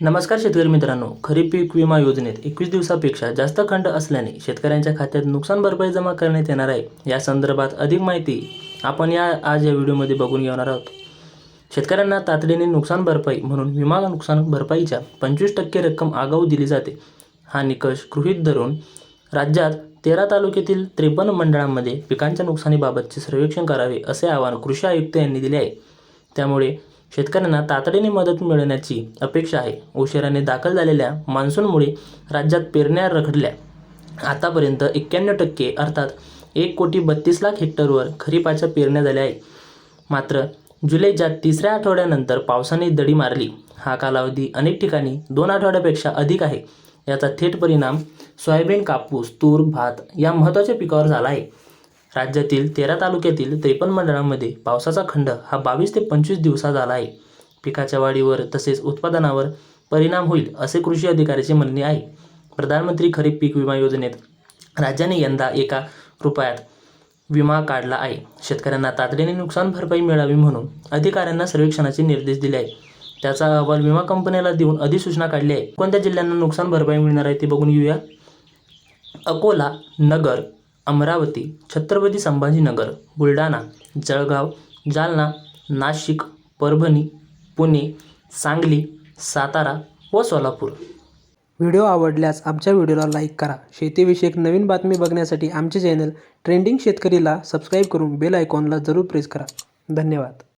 नमस्कार शेतकरी मित्रांनो खरीप पीक विमा योजनेत एकवीस दिवसापेक्षा जास्त खंड असल्याने शेतकऱ्यांच्या खात्यात नुकसान भरपाई जमा करण्यात येणार आहे. या संदर्भात अधिक माहिती आपण या आज या व्हिडिओमध्ये बघून घेणार आहोत. शेतकऱ्यांना तातडीने नुकसान भरपाई म्हणून विमा नुकसान भरपाईच्या पंचवीस टक्के रक्कम आगाऊ दिली जाते. हा निकष गृहीत धरून राज्यात तेरा तालुक्यातील त्रेपन्न मंडळांमध्ये पिकांच्या नुकसानीबाबतचे सर्वेक्षण करावे असे आवाहन कृषी आयुक्त यांनी दिले आहे. त्यामुळे शेतकऱ्यांना तातडीने मदत मिळण्याची अपेक्षा आहे. उशिराने दाखल झालेल्या मान्सूनमुळे राज्यात पेरण्या रखडल्या. आतापर्यंत एक्क्याण्णव टक्के अर्थात एक कोटी बत्तीस लाख हेक्टरवर खरीपाच्या पेरण्या झाल्या आहे मात्र जुलैच्या तिसऱ्या आठवड्यानंतर पावसाने दडी मारली. हा कालावधी अनेक ठिकाणी दोन आठवड्यापेक्षा अधिक आहे. याचा थेट परिणाम सोयाबीन कापूस तूर भात या महत्त्वाच्या पिकावर झाला आहे. राज्यातील तेरा तालुक्यातील त्रेपन्न मंडळांमध्ये पावसाचा खंड हा बावीस ते पंचवीस दिवसात आला आहे. पिकाच्या वाढीवर तसेच उत्पादनावर परिणाम होईल असे कृषी अधिकाऱ्याचे म्हणणे आहे. प्रधानमंत्री खरीप पीक विमा योजनेत राज्याने यंदा एका रुपयात विमा काढला आहे. शेतकऱ्यांना तातडीने नुकसान भरपाई मिळावी म्हणून अधिकाऱ्यांना सर्वेक्षणाचे निर्देश दिले आहे त्याचा अहवाल विमा कंपन्याला देऊन अधिसूचना काढली आहे. कोणत्या जिल्ह्यांना नुकसान भरपाई मिळणार आहे ते बघून घेऊया अकोला नगर अमरावती छत्रपती संभाजीनगर बुलढाणा जळगाव जालना नाशिक परभणी पुणे सांगली सातारा व सोलापूर. व्हिडिओ आवडल्यास आमच्या व्हिडिओला लाईक करा. शेतीविषयक नवीन बातमी बघण्यासाठी आमचे चॅनल ट्रेंडिंग शेतकरीला सबस्क्राईब करून बेल आयकॉनला जरूर प्रेस करा. धन्यवाद.